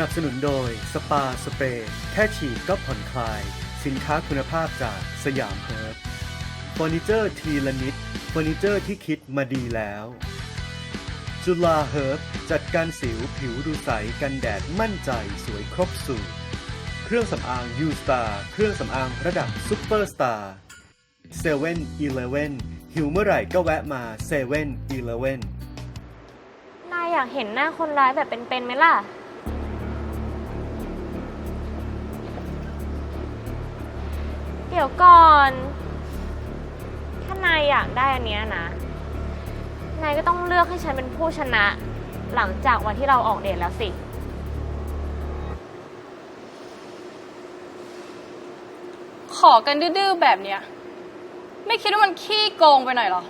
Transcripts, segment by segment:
นับสนุนโดย สปาสเปรย์แค่ฉีดก็ผ่อนคลาย สินค้าคุณภาพจากสยามเฮิร์บเฟอร์นิเจอร์ทีละนิดเฟอร์นิเจอร์ที่คิดมาดีแล้ว จุฬาเฮิร์บจัดการสิวผิวดูใสกันแดดมั่นใจสวยครบสูตรเครื่องสำอางยูสตาร์เครื่องสำอางระดับซุปเปอร์สตาร์เซเว่นอีเลเว่นหิวเมื่อไหร่ก็แวะมาเซเว่นอีเลเว่นนายอยากเห็นหน้าคนร้ายแบบเป็นๆไหมล่ะ เดี๋ยวก่อน ถ้านายอยากได้อันเนี้ยนะ นายก็ต้องเลือกให้ฉันเป็นผู้ชนะ หลังจากวันที่เราออกเดทแล้วสิ ขอกันดื้อๆแบบเนี้ย ไม่คิดว่ามันขี้โกงไปหน่อยเหรอ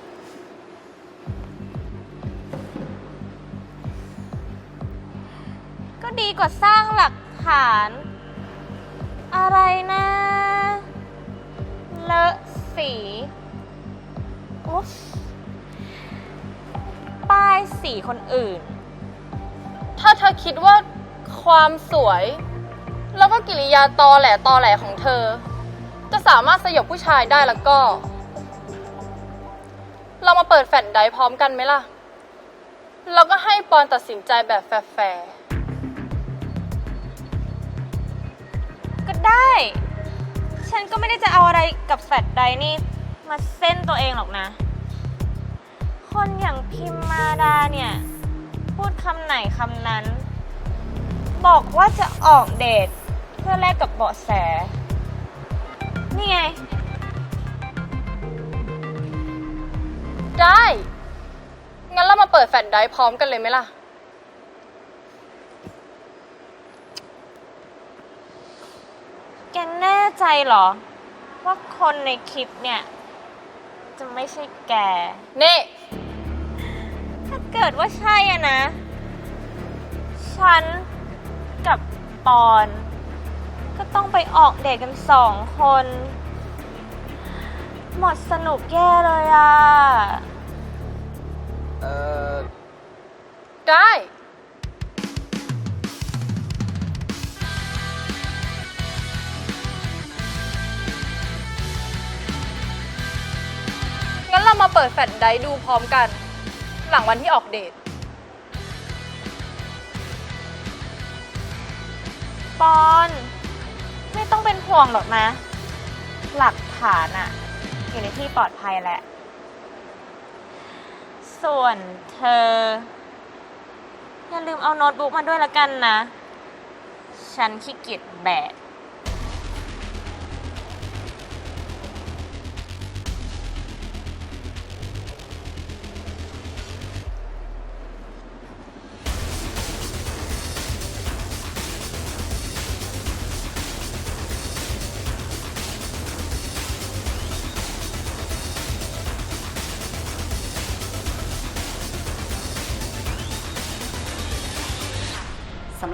ก็ดีกว่าสร้างหลักฐาน อะไรนะเล สีอุ๊ฟป้ายสีคนอื่น ถ้าเธอคิดว่าความสวย แล้วก็กิริยาตอแหลตอแหลของเธอ จะสามารถสยบผู้ชายได้แล้วก็ เรามาเปิดแฟลชไดรฟ์พร้อมกันไหมล่ะแล้วก็ให้ปอนตัดสินใจแบบแฟร์ก็ได้ กับแฟลชไดรฟ์นี่มาเส้นตัวเองหรอกนะ คนอย่างพิมมาดาเนี่ย พูดคำไหนคำนั้น บอกว่าจะออกเดทเพื่อแลกกับเบาะแส นี่ไงๆได้ งั้นเรามาเปิดแฟลชไดรฟ์พร้อมกันเลยไหมล่ะ แกแน่ใจเหรอ ว่าคนในคลิปเนี่ย จะไม่ใช่แก นี่ ถ้าเกิดว่าใช่อะนะ ฉันกับปอน ก็ต้องไปออกเดทกันสองคน หมดสนุกแย่เลยอะ เออ ได้ เรามาเปิดแฟลชไดรฟ์ดูพร้อมกัน หลังวันที่ออกเดทปอน ไม่ต้องเป็นห่วงหรอกนะ หลักฐานอะอยู่ในที่ปลอดภัยแหละ ส่วนเธอ อย่าลืมเอาโน้ตบุ๊กมาด้วยละกันนะ ฉันขี้เกียจแบก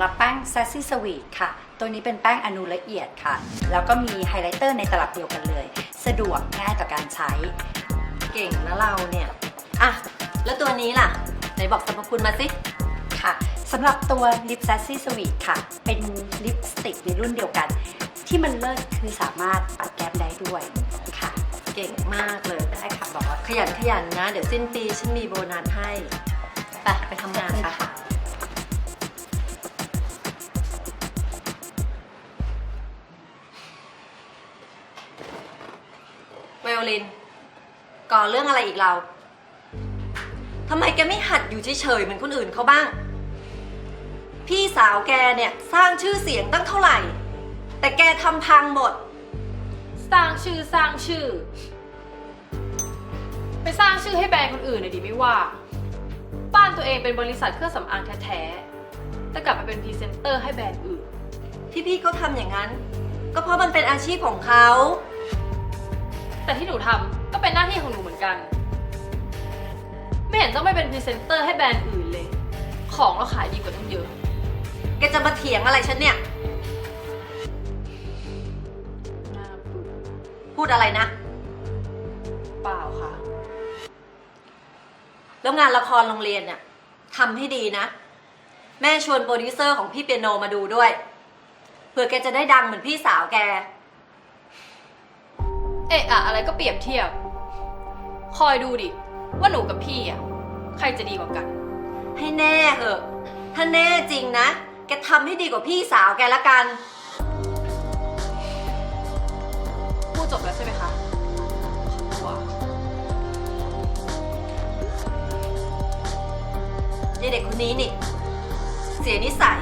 หรับแป้ง Sassy Sweet ค่ะ ตัวนี้เป็นแป้งอนุละเอียดค่ะ แล้วก็มีไฮไลท์เตอร์ในตลับเดียวกันเลย สะดวกง่ายต่อการใช้ เก่งนะเราเนี่ย อะ แล้วตัวนี้ล่ะ ไหนบอกสรรพคุณมาสิ ค่ะสำหรับตัวลิป Sassy Sweet ค่ะ เป็นลิปสติกในรุ่นเดียวกัน ที่มันเลิศคือสามารถปัดแก้มได้ด้วยค่ะ เก่งมากเลยได้ค่ะบอกว่าขยันขยันนะ เดี๋ยวสิ้นปีฉันมีโบนัสให้ ไปไปทำงานค่ะ วโอลิน ก่อเรื่องอะไรอีกเราทำไมแกไม่หัดอยู่เฉยๆเหมือนคนอื่นเขาบ้าง พี่สาวแกเนี่ยสร้างชื่อเสียงตั้งเท่าไหร่ แต่แกทำพังหมด สร้างชื่อสร้างชื่อ ไปสร้างชื่อให้แบรนด์คนอื่นน่ะดีไม่ว่า บ้านตัวเองเป็นบริษัทเครื่องสำอางแท้ๆแต่กลับมาเป็นพรีเซนเตอร์ให้แบรนด์อื่น ที่พี่เขาทำอย่างนั้น ก็เพราะมันเป็นอาชีพของเขา แต่ที่หนูทำก็เป็นหน้าที่ของหนูเหมือนกัน ไม่เห็นต้องไม่เป็นพรีเซนเตอร์ให้แบรนด์อื่นเลย ของเราขายดีกว่าตั้งเยอะ แกจะมาเถียงอะไรฉันเนี่ยน่าเบื่อพูดอะไรนะ เปล่าค่ะ แล้วงานละครโรงเรียนเนี่ยทำให้ดีนะ แม่ชวนโปรดิวเซอร์ของพี่เปียโนมาดูด้วยเพื่อแกจะได้ดังเหมือนพี่สาวแก เอะอะอะไรก็เปรียบเทียบ คอยดูดิ ว่าหนูกับพี่อะ ใครจะดีกว่ากัน ให้แน่เหอะ ถ้าแน่จริงนะ แกทำให้ดีกว่าพี่สาวแกละกัน พูดจบแล้วใช่ไหมคะขอตัวยายเด็กคนนี้นี่ เสียนิสัย